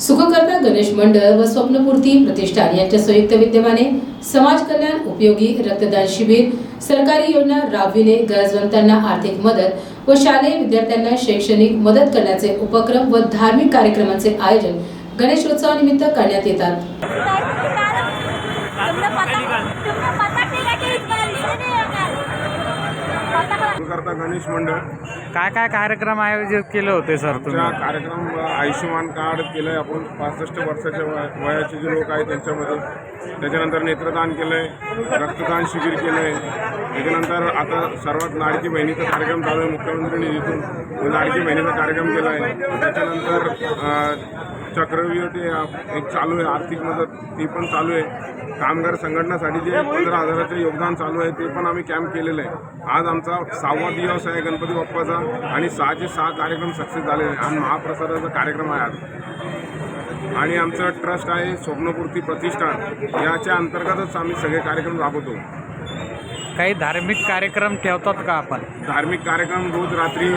सुखकर्ता गणेश मंडळ व स्वप्नपूर्ती प्रतिष्ठान यांच्या संयुक्त विद्यमाने समाज कल्याण उपयोगी रक्तदान शिबिर सरकारी योजना राबविणे गरजवंतांना आर्थिक मदत व शालेय विद्यार्थ्यांना शैक्षणिक मदत करण्याचे उपक्रम व धार्मिक कार्यक्रमांचे आयोजन गणेशोत्सवानिमित्त करण्यात येतात. करता गणेश मंडळ. काय काय कार्यक्रम आयोजित केले होते सर तुम्ही? कार्यक्रम आयुष्यमान कार्ड केलं आहे आपण पासष्ट वर्षाच्या वय- वयाचे जे लोक आहेत त्यांच्यामध्ये. त्याच्यानंतर नेत्रदान केलं आहे रक्तदान शिबिर केलं आहे त्याच्यानंतर आता सर्वात लाडकी बहिणीचा कार्यक्रम चालू आहे मुख्यमंत्री निधीतून तो लाडकी बहिणीचा कार्यक्रम केला आहे त्याच्यानंतर अ, चक्रव्यूह ते एक चालू आहे आर्थिक मदत ती पण चालू आहे. कामगार संघटनासाठी जे पंधरा हजाराचं योगदान चालू आहे ते पण आम्ही कॅम्प केलेलं आहे. आज आमचा सहावा दिवस आहे गणपती बाप्पाचा आणि सहाचे सहा कार्यक्रम सक्सेस झालेले आहे आणि महाप्रसादाचा कार्यक्रम आहे आज. आणि आमचं ट्रस्ट आहे स्वप्नपूर्ती प्रतिष्ठान. याच्या अंतर्गतच आम्ही सगळे कार्यक्रम राबवतो. काही धार्मिक कार्यक्रम ठेवतात का आपण? धार्मिक कार्यक्रम रोज रात्री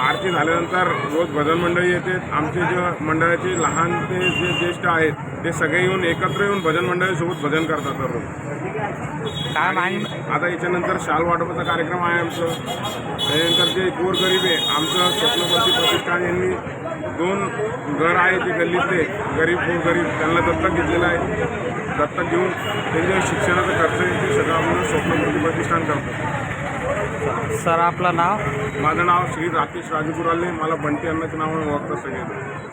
आरती झाल्यानंतर रोज भजन मंडळी येते. आमचे जे मंडळाचे लहान ते जे ज्येष्ठ आहेत ते सगळे येऊन एकत्र येऊन भजन मंडळीसोबत भजन करतात दररोज. काय आता याच्यानंतर शाल वाटपाचा कार्यक्रम आहे आमचं. त्याच्यानंतर जे गोरगरीब आहे आमचं स्वप्नपती प्रतिष्ठान यांनी दोन घर आहे जे गल्लीतले. गरीब गोरगरीब त्यांना दत्तक घेतलेलं आहे. दत्तक घेऊन त्यांच्या शिक्षणाचा खर्च आहे ते सगळं आपण स्वप्नपती प्रतिष्ठान करतो सर आपलं नाव? माझं नाव श्री राकेश राजू कुराले मला बंटी अण्णाच्या नावाने ओळखतात सगळे.